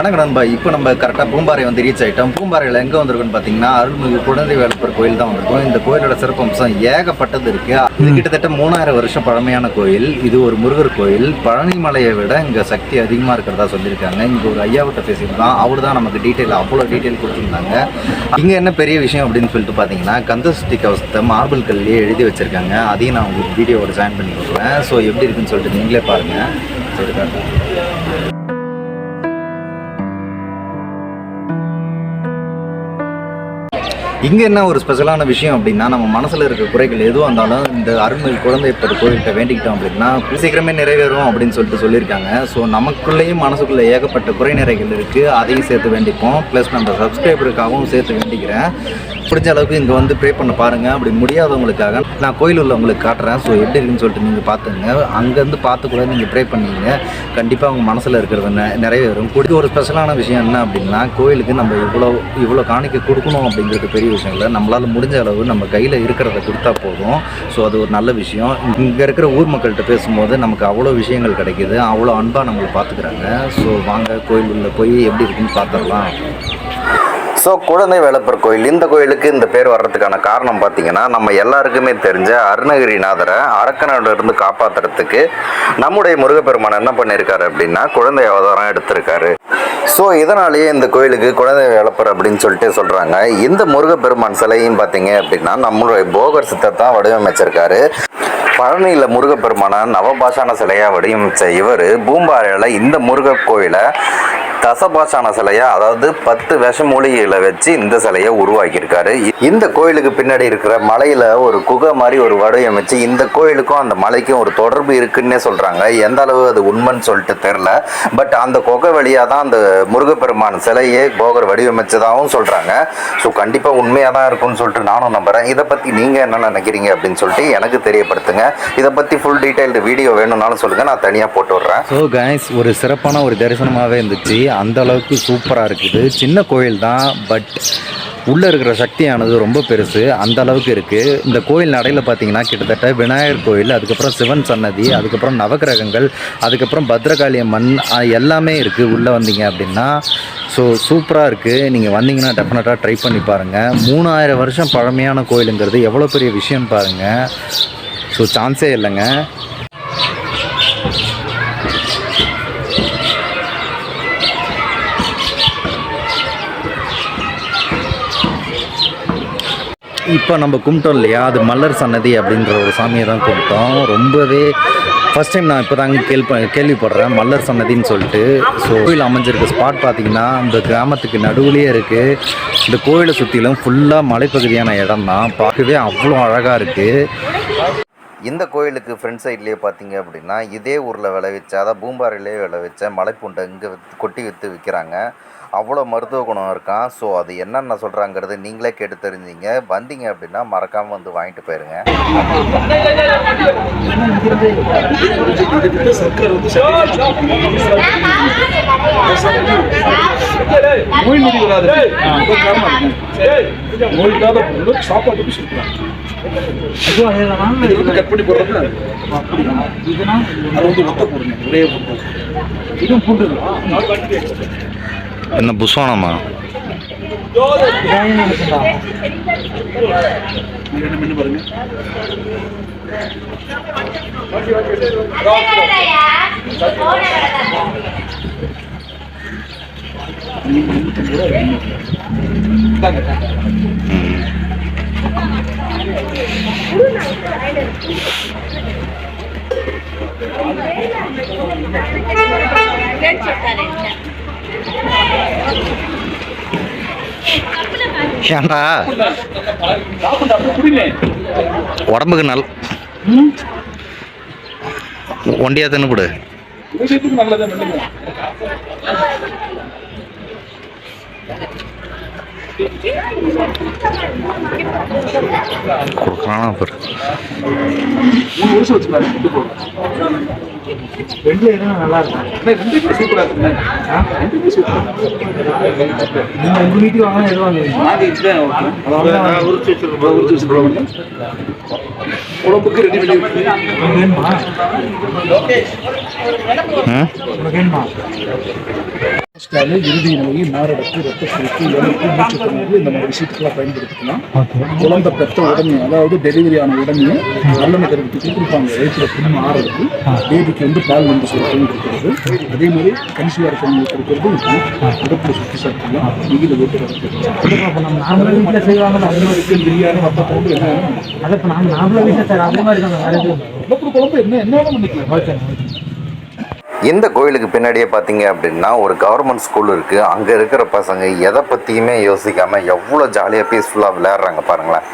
வணக்கம் நண்பா. இப்போ நம்ம கரெக்டாக பூம்பாறை வந்து ரீச் ஆகிட்டோம் பூம்பாறையில் எங்கே வந்திருக்குன்னு பார்த்தீங்கன்னா அருள்மிகு குழந்தை வேலப்பர் கோயில் தான் வந்திருக்கும். இந்த கோயிலோட சிறப்பம்சம் ஏகப்பட்டது இருக்கு. இது கிட்டத்தட்ட மூணாயிரம் வருஷம் பழமையான கோயில். இது ஒரு முருகர் கோயில். பழனி மலையை விட இங்கே சக்தி அதிகமாக இருக்கிறதா சொல்லியிருக்காங்க. இங்கே ஒரு ஐயாவிட்ட பேசியிருந்தோம். அவர் தான் நமக்கு டீட்டெயில் அவ்வளோ டீட்டெயில் கொடுத்துருந்தாங்க. இங்கே என்ன பெரிய விஷயம் அப்படின்னு சொல்லிட்டு பார்த்தீங்கன்னா கந்தசஷ்டி கவசத்தை மார்பிள் கல்லையே எழுதி வச்சிருக்காங்க. அதையும் நான் உங்களுக்கு வீடியோவோட ஜாயின் பண்ணி கொடுக்குறேன் ஸோ எப்படி இருக்குன்னு சொல்லிட்டு நீங்களே பாருங்கள் சரி இங்கே என்ன ஒரு ஸ்பெஷலான விஷயம் அப்படின்னா நம்ம மனசில் இருக்க குறைகள் எதுவாக இருந்தாலும் இந்த அருள்மிகு குழந்தை பெற்ற கோயில்கிட்ட வேண்டிக்கிட்டோம் அப்படின்னா சீக்கிரமே நிறைவேறும் அப்படின்னு சொல்லிட்டு சொல்லியிருக்காங்க. ஸோ நமக்குள்ளேயும் மனசுக்குள்ளே ஏகப்பட்ட குறை நிறைகள் இருக்குது அதையும் சேர்த்து வேண்டிப்போம். ப்ளஸ் நம்ம சப்ஸ்கிரைபருக்காகவும் சேர்த்து வேண்டிக்கிறேன். முடிஞ்ச அளவுக்கு இங்கே வந்து ப்ரே பண்ண பாருங்கள் அப்படி முடியாதவங்களுக்காக நான் கோயில் உள்ளவங்களுக்கு காட்டுறேன். ஸோ எப்படி இருக்குன்னு சொல்லிட்டு நீங்கள் பார்த்துங்க அங்கேருந்து பார்த்து கூட நீங்கள் ப்ரே பண்ணீங்க. கண்டிப்பாக அவங்க மனசில் இருக்கிறது நிறைவேறும். கூடிய ஒரு ஸ்பெஷலான விஷயம் என்ன அப்படின்னா கோயிலுக்கு நம்ம இவ்வளோ இவ்வளோ காணிக்க கொடுக்கணும் அப்படிங்கிறது பெரிய விஷயம் இல்லை நம்மளால் முடிஞ்ச அளவு நம்ம கையில் இருக்கிறத கொடுத்தா போதும். ஸோ அது ஒரு நல்ல விஷயம். இங்கே இருக்கிற ஊர் மக்கள்கிட்ட பேசும்போது நமக்கு அவ்வளோ விஷயங்கள் கிடைக்கிது. அவ்வளோ அன்பாக நம்மளை பார்த்துக்கிறாங்க. ஸோ வாங்க கோயில் உள்ள போய் எப்படி இருக்குன்னு பார்த்துடலாம். ஸோ குழந்தை வேலப்பர் கோயில் இந்த கோயிலுக்கு இந்த பேர் வர்றதுக்கான காரணம் பார்த்தீங்கன்னா நம்ம எல்லாருக்குமே தெரிஞ்ச அருணகிரிநாதரை அரக்கனிலிருந்து காப்பாற்றுறதுக்கு நம்முடைய முருகப்பெருமான் என்ன பண்ணியிருக்காரு அப்படின்னா குழந்தை அவதாரம் எடுத்திருக்காரு. ஸோ இதனாலேயே இந்த கோயிலுக்கு குழந்தை வளர்ப்பர் அப்படின்னு சொல்லிட்டு சொல்கிறாங்க இந்த முருகப்பெருமான் சிலையும் பார்த்தீங்க அப்படின்னா நம்மளுடைய போகர் சித்தர் தான் வடிவமைச்சிருக்காரு. பழனியில் முருகப்பெருமான நவபாஷான சிலையாக வடிவமைச்ச இவர் பூம்பாறையில் இந்த முருகர் கோயிலை தசபாஷான சிலையா? அதாவது பத்து விஷமூலிகளை வச்சு இந்த சிலையை உருவாக்கியிருக்காரு. இந்த கோயிலுக்கு பின்னாடி இருக்கிற மலையில ஒரு குகை மாதிரி ஒரு வடிவமைச்சு இந்த கோயிலுக்கும் அந்த மலைக்கும் ஒரு தொடர்பு இருக்குன்னே சொல்றாங்க. எந்த அளவு அது உண்மைன்னு சொல்லிட்டு தெரில பட் அந்த குகை வழியாக தான் அந்த முருகப்பெருமான் சிலையே போகர் வடிவமைச்சதாகவும் சொல்றாங்க. ஸோ கண்டிப்பாக உண்மையாக தான் இருக்கும்னு சொல்லிட்டு நானும் நம்புறேன். இதை பற்றி நீங்க என்ன நினைக்கிறீங்க அப்படின்னு சொல்லிட்டு எனக்கு தெரியப்படுத்துங்க. இதை பற்றி ஃபுல் டீட்டெயில்டு வீடியோ வேணும்னாலும் சொல்லுங்க. நான் தனியாக போட்டு விடுறேன். ஸோ கைஸ் ஒரு சிறப்பான ஒரு தரிசனமாகவே இருந்துச்சு. அந்த அளவுக்கு சூப்பராக இருக்குது. சின்ன கோயில் தான் பட் உள்ளே இருக்கிற சக்தியானது ரொம்ப பெருசு. அந்த அளவுக்கு இருக்குது இந்த கோயில் நடையில் பார்த்தீங்கன்னா கிட்டத்தட்ட விநாயகர் கோயில் அதுக்கப்புறம் சிவன் சன்னதி அதுக்கப்புறம் நவகிரகங்கள் அதுக்கப்புறம் பத்ரகாளி அம்மன் எல்லாமே இருக்குது உள்ளே வந்தீங்க அப்படின்னா ஸோ சூப்பராக இருக்குது நீங்கள் வந்தீங்கன்னா டெஃபினட்டாக ட்ரை பண்ணி பாருங்கள் மூணாயிரம் வருஷம் பழமையான கோயிலுங்கிறது எவ்வளோ பெரிய விஷயம் பாருங்கள் ஸோ சான்ஸே இல்லைங்க. இப்போ நம்ம கும்பிட்டோம் இல்லையா? அது மல்லர் சன்னதி அப்படின்ற ஒரு சாமியை தான் கும்பிட்டோம். ரொம்பவே ஃபஸ்ட் டைம் நான் இப்போ தாங்க கேள்வி கேள்விப்படுறேன் மல்லர் சன்னதின்னு சொல்லிட்டு. ஸோ கோயில் அமைஞ்சிருக்க ஸ்பாட் பார்த்தீங்கன்னா இந்த கிராமத்துக்கு நடுவுலேயே இருக்குது இந்த கோயிலை சுற்றிலும் ஃபுல்லாக மலைப்பகுதியான இடம் தான் பார்க்கவே அவ்வளோ அழகாக இருக்குது இந்த கோயிலுக்கு ஃப்ரண்ட் சைட்லேயே பார்த்தீங்க அப்படின்னா இதே ஊரில் விளைவிச்ச அதாவது பூம்பாறையிலே விளைவிச்ச மலைப்பூண்டை இங்கே கொட்டி விற்று விற்கிறாங்க அவ்வளோ மருத்துவ குணம் இருக்கான் ஸோ அது என்னென்ன சொல்கிறாங்கிறது நீங்களே கேட்டு தெரிஞ்சிங்க வந்தீங்க அப்படின்னா மறக்காமல் வந்து வாங்கிட்டு போயிருங்க நோய் நொடி வராது. இது வந்து கட் பண்ணி போடுறது அது வந்து போடுங்க ஒரே இதுவும் என்ன புஸ்வானமா? என்ன பாருங்க ஏண்டா? உடம்புக்கு நல் ஒண்டியா தின்னுபிடு விஷயத்துக்கு கொடுக்குறானா பாரு மூணு வருஷம் வச்சு பாருங்க ரெண்டு போடுறோம் ரெண்டு இடம் நல்லா இருக்கும் அண்ணா, ரெண்டுமே சூப்பரா இருக்குங்க ரெண்டுமே சூப்பரா இருக்கு. நீங்க உங்க வீட்டுக்கு வாங்க எது வாங்குவீங்க ஓகே. அதாவது உரிச்சு வச்சிருக்கோம் உரிச்சு வச்சிருக்கோம் உடம்புக்கு ரெடி பண்ணி இருக்கு உனக்கு வேணுமா ம் உனக்கு வேணுமா ஸ்டாலு இறுதி நோய் மாரடைப்பு ரத்தப்போக்கு இழப்பு மூச்சுத்திணறல் இந்த மாதிரி விஷயத்துக்கெல்லாம் பயன்படுத்திக்கலாம். குழந்தை பெற்ற உடனே அதாவது டெலிவரி ஆன உடனே நல்லெண்ணெய் கருவுக்கு கொடுப்பாங்க. வயிற்றுல புண்ணு ஆறதுக்கு பேபிக்கு வந்து பால் வந்து சுரக்கவும் இருக்கிறது அதே மாதிரி கன்சிவா இருக்கவங்களுக்கு இருக்கிறது உடம்புல சுற்றி சாப்பிடலாம். நெய்யில் போட்டு மாதிரி சிக்கன் பிரியாணி மற்ற குழம்பு என்ன அதை இப்போ நம்ம நார்மலாக வீட்டில் சார் அதே மாதிரி தான் வேறு எதுவும் குழம்பு என்ன? என்ன பண்ணிக்கலாம் ஓகே. இந்த கோயிலுக்கு பின்னாடியே பார்த்தீங்க அப்படின்னா ஒரு கவர்மெண்ட் ஸ்கூல் இருக்குது அங்கே இருக்கிற பசங்க எதை பற்றியுமே யோசிக்காமல் எவ்வளோ ஜாலியாக பீஸ்ஃபுல்லாக விளையாடுறாங்க பாருங்களேன்.